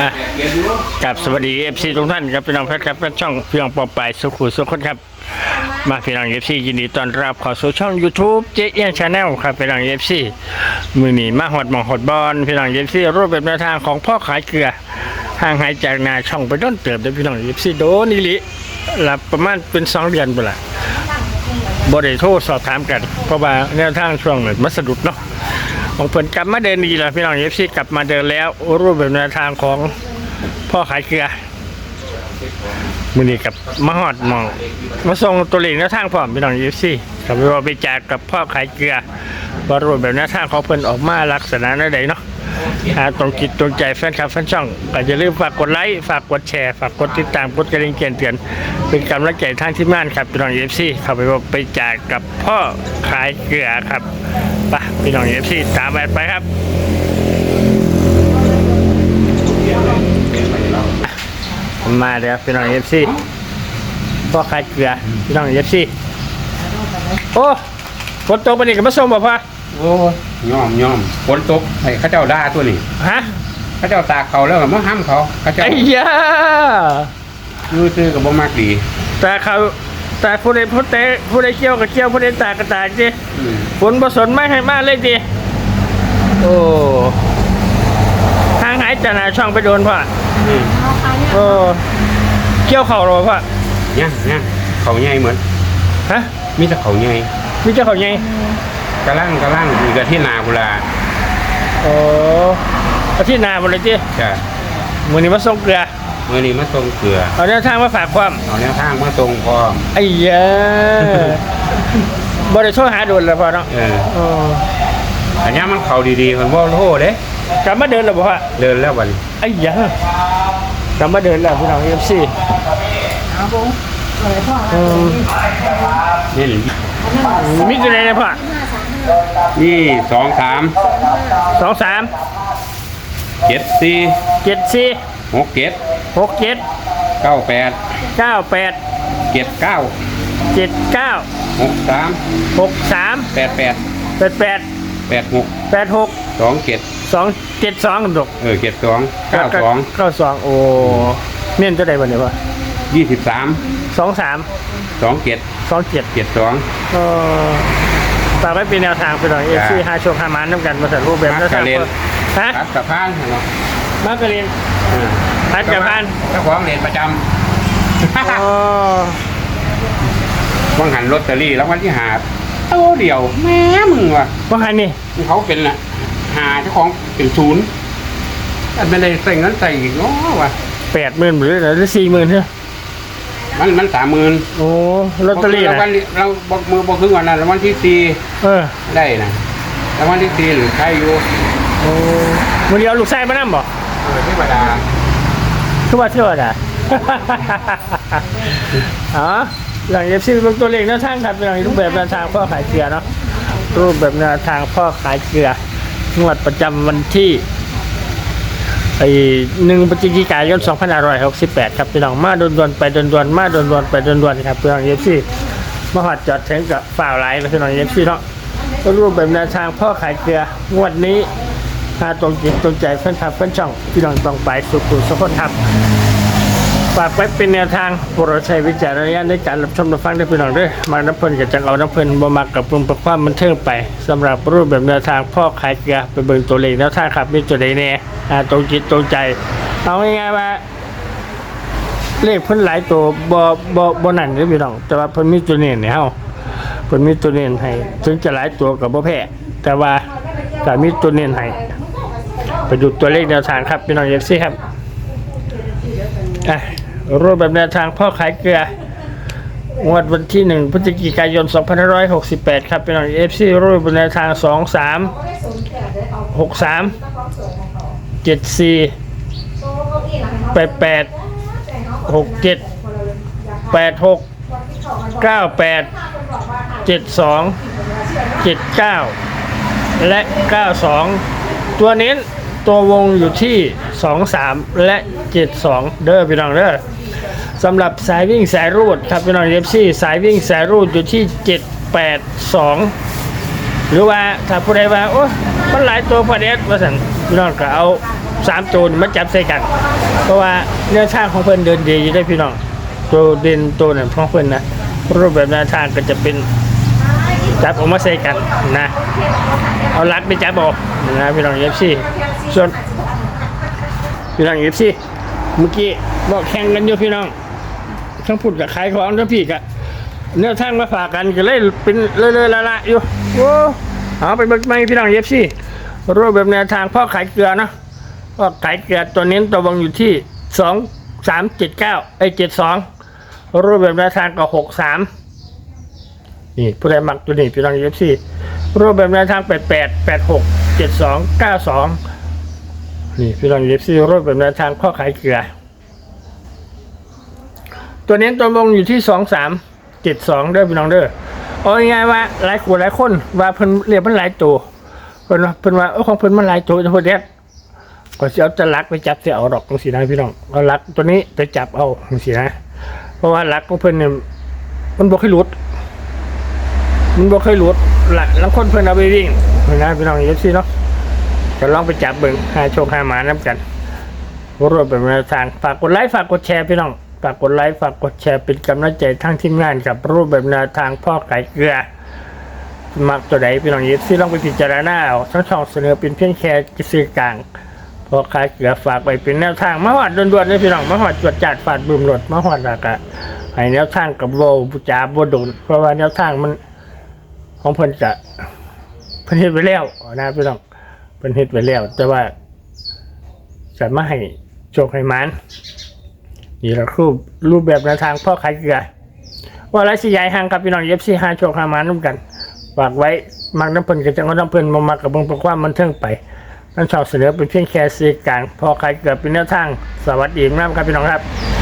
อะกับสวัสดีเอฟซีทุกท่านครับพี่น้องแฟนครับเป็นช่องพี่น้องปอปายสุขุสุขคนครับ มาพี่น้องเอฟซียินดีต้อนรับเข้าสู่ช่อง YouTube เจ๊เอี้ยนชาแนลครับพี่น้องเอฟซีมือหนีมาหอดหมองหอดบอลพี่น้องเอฟซีรูปแบบแนวทางของพ่อขายเกลือห่างหายจากนาช่องไปต้นเติบเด้อพี่น้องเอฟซีโดนอีหลิหลับประมาณเป็นสองเดือนไปละบริโทรสอบถามกัน เพราะว่าแนวทางช่วงนี้มัสะดุดเนาะ ของเพิ่นกลับมาเดินดีแล้วพี่น้องเอฟซีกลับมาเดินแล้วรูปแบบแนวทางของพ่อขายเกลือมือนี้กับมหอดมอง มาส่งตัวเลขแนวทางพร้อมพี่น้องเอฟซีกับว่าไปแจกกับพ่อขายเกลือว่ารูปแบบแนวทางของเพิ่นออกมาลักษณะใดเนาะหาตรงจิตตรงใจแฟนคลับแฟนช่องก็อย่าลืมฝากกดไลค์ฝากกดแชร์ฝากกดติดตามกดกระดิ่งแจ้งเตือนเป็นกำลังใจทางที่ม่านครับพี่น้องเอฟซีเข้าไปไปแจกกับพ่อขายเกลือครับ พี่น้องเอฟซีตามไปไปครับมาเดี๋ยวพี่น้องเอฟซีพ่อขายเกลือพี่น้องเอฟซีโอ้ฝนตกไปนี่ก็มาส่งบ่พ่อโอ้ยยอมยอมฝนตกให้เข้าเจ้าด่าตัวนี้ฮะเข้าเจ้าตากเขาแล้วก็มาห้ามเขาเข้าเจ้าไอ้ยามือซื้อกับบ่มากดี แต่เขา แต่ผู้ใดผู้ใดผู้ใดเกี่ยวกับเกี่ยวผู้ใดตากก็ตากดิอืมฝนบ่สนไม่ให้มาเลยดิโอ้ทางหายจากหนาช่องไปโดนพ่ออืมโอ้เกี่ยวเข่าหรอพ่อเนี่ยเนี่ยเขาใหญ่เหมือนฮะมีแต่เขาใหญ่มีเจ้าเขาไงกระลังกระลังมีกระที่นาบุราโอ้อาที่นาหมดเลยจีจ้ะมือนี้มาส่งเกลือ มื่อนี้มาส่งเกลือ เอาแนวทางมาฝากความเอาแนวทางมาส่งพร้อมไอ้เหี้ยบริโทรหาโดนแล้วพอเนาะเอออ๋ออันนี้มันเขาดีๆมันบ่โทษเด้กลับมาเดินแล้วบ่พ่อเดินแล้ววันนี้ไอ้เหี้ยกลับมาเดินแล้วพี่น้องเอฟซีเอาบุ้งเลยพ่อนี่มีตัวไหนเนี่ยพ่อนี่สองสามสองสามเจ็ดสี่เจ็ดสี่หกเจ็ด หกเจ็ดเก้าแปดเก้าแปดเจ็ดเก้าเจ็ดเก้าหกสามหกสามแปดแปดแปดแปดแปดหกแปดหกสองเจ็ดสองเจ็ดสองดกเออเจ็ดสองเก้าสองเก้าสองโอ้เน้นตัวใดบ่เนี่ยพ่อยี่สิบสามสองสามสองเจ็ดสองเจ็ดเจ็ดสองก็ฝากไว้เป็นแนวทางไปหน่อยเอฟซีหาโชคหามันน้ำกันมาสัรูปแบบมาแล้วกะทางเลนฮะรัดสะพานเนาะมากระเรียน เออรัดกระพานเจ้าของเลนประจอ๋อำว่างหันลอตเตอรี่แล้ววันที่หาโตเดียว แม่มึงว่ะว่าไงนี่เขาเป็นน่ะ หาเจ้าของเป็นศูนย์แต่ไม่ได้ใส่เงินใส่อีกเนาะว่ะแปดหมื่นหรือหรือสี่หมื่นใช่ไหมมันมันสามหมื่นโอ้ลอตเตอรี่แล้วนะวันนี้เราบอกมือบอกครึ่งวันนั้นแล้ววันที่สี่เออ ได้นะแล้ววันที่สี่หรือใครอยู่โอ้วันนี้เอาลูกไส้มานั่งบ่เออที่ประดา คือว่าเที่ยวน่ะอ๋อหลังเอฟซีเป็นตัวเลขแนวทางครับเป็นหลังรูปแบบแนวทางพ่อขายเกลือเนาะรูปแบบแนวทางพ่อขายเกลืองวดประจำวันที่ไอ้หนึ่งพฤศจิกายน2568ครับพี่น้องมาดวนๆไปดวนๆมาดวนๆไปดวนๆครับพี่น้องเอฟซีมาหอดจอดถึงกับฝ่าวไลน์แล้วพี่น้องเอฟซีเนาะก็รูปแบบแนวทางพ่อขายเกลืองวดนี้ หาตรงจิตตรงใจเพื่อนทับเพื่อนช่องพี่น้องต้องไปสุขุสุขคนทับฝากไว้เป็นแนวทางโปรดใช้วิจารณญาณในการรับชมรับฟังได้พี่น้องด้วยมาน้ำเพลินกับจังเอาน้ำเพลินบ่มักกับปรุงประความมันเทิงไปสำหรับรูปแบบแนวทางพ่อขายเกลือไปเบิ่งตัวเลขแนวทางครับมีตัวใดแน่อ่าตรงจิตตรงใจ เอาง่ายๆว่าเลขเพิ่นหลายตัวบ่บ่บ่นั่นเด้อพี่น้อง แต่ว่าเพิ่นมีตัวเน้นให้เฮาเพิ่นมีตัวเน้นให้ถึงจะหลายตัวก็บ่แพ้แต่ว่าก็มีตัวเน้นให้ ไปดูตัวเลขแนวทางครับพี่น้อง FC ครับอะรูปแบบแนวทางพ่อขายเกลืองวดวันที่1พฤศจิกายน 2568 ครับพี่น้อง FC รูปแบบแนวทาง 23 63 74แปดแปดหกเจ็ดแปดหกเก้าแปดเจ็ดสองเจ็ดเก้าและเก้าสองตัวเน้น ตัววงอยู่ที่สองสามและเจ็ดสองเด้อพี่น้องเด้อสำหรับสายวิ่งสายรูดครับพี่น้องเอฟซีสายวิ่งสายรูดอยู่ที่เจ็ดแปดสองหรือว่าถ้าผู้ใดว่าโอ้มันหลายตัวพอด็ดว่าสันพี่น้องก็เอาสามตัวนี่มันจับใส่กัน เพราะว่าเนื้อทางของเพิ่อนเดินดีอยู่ได้พี่น้อง ตัวเด่นตัวนั้นของเพิ่อนนะรูปแบบแนวทางก็จะเป็นจับออกมาใส่กันนะ เอาลักไปจับออกนะพี่น้องเอฟซี ส่วนพี่น้องเอฟซีเมื่อกี้บอกแข่งกันอยู่พี่น้องทั้งพูดกับขายของทั้งพี่กับเนื้อทางมาฝากกันก็เลยเป็นเลยๆละละอยู่โอ้เอาไปเบิกไม่พี่น้องเอฟซีรูปแบบแนวทางพ่อขายเกลือนาะก็ขายเกลือตัวนี้ตัววงอยู่ที่สองสามเจ็ดเก้าไอเจ็ดสองรูปแบบแนวทางก็หกสามนี่ผู้ใดมักตัวนี้พี่น้องเอฟซีรูปแบบแนวทางแปดแปดแปดหกเจ็ดสองเก้าสอง นี่พี่น้องเอฟซีรูปแบบแนวทางพ่อขายเกลือ ตัวนี้ตัววงอยู่ที่สองสามเจ็ดสองเด้อพี่น้องเด้อเอาง่ายว่าหลายคนหลายคนว่าเพิ่นเรียกมันหลายตัวเพิ่นว่าเพิ่นว่าเออของเพิ่นมันหลายตัวเพิ่นเด็ดก็จะเอาจะลักไปจับเสียเอาดอกตรงสีนะพี่น้องเอาลักตัวนี้ไปจับเอาตรงสีนะ เพราะว่าลักของเพิ่นเนี่ยมันบอกให้หลุดมันบอกให้หลุดหลักแล้วคนเพิ่นเอาไปวิ่งนะพี่น้องเอฟซีเนาะ จะลองไปจับเบิ่งหาโชคหาหมาน้ำกันรวมเป็นแนวทางฝากกดไลค์ฝากกดแชร์พี่น้องฝากกดไลค์ฝากกดแชร์เป็นกำลังใจทั้งทีมงานกับรูปแบบแนวทางพ่อไก่เกลือมักตัวใดพี่น้องเอฟซีลองไปพิจารณาเอาทั้งช่องเสนอเป็นเพียงแค่สื่อกลางพอขายเกลือฝากไปเป็นแนวทางมาหอดด่วนๆเลยพี่น้องมาหอดจวดจัดฝาดบึมรถมาหอดอากะให้แนวทางกับโวบุจาบโดนเพราะว่าแนวทางมันของเพิ่นจะเพิ่นเฮ็ดไว้แล้วนะพี่น้อง เพิ่นเฮ็ดไว้แล้ว แต่ว่าจะมาให้โชคให้มันนี่ละรูปรูปแบบแนวทางพ่อขายเกลือว่าไรสิยายห่างกับพี่น้องเอฟซีห้าโชคหามานุ่มกันฝากไว้มักน้ำเพิ่นก็จะเอาน้ำเพิ่นมามักกับเบิ่งประความมันเทิงไปนั่นชอบเสนอเป็นเพียงแค่สื่อกลางพอใครเกิดเป็นแนวทางสวัสดีครับพี่น้องครับ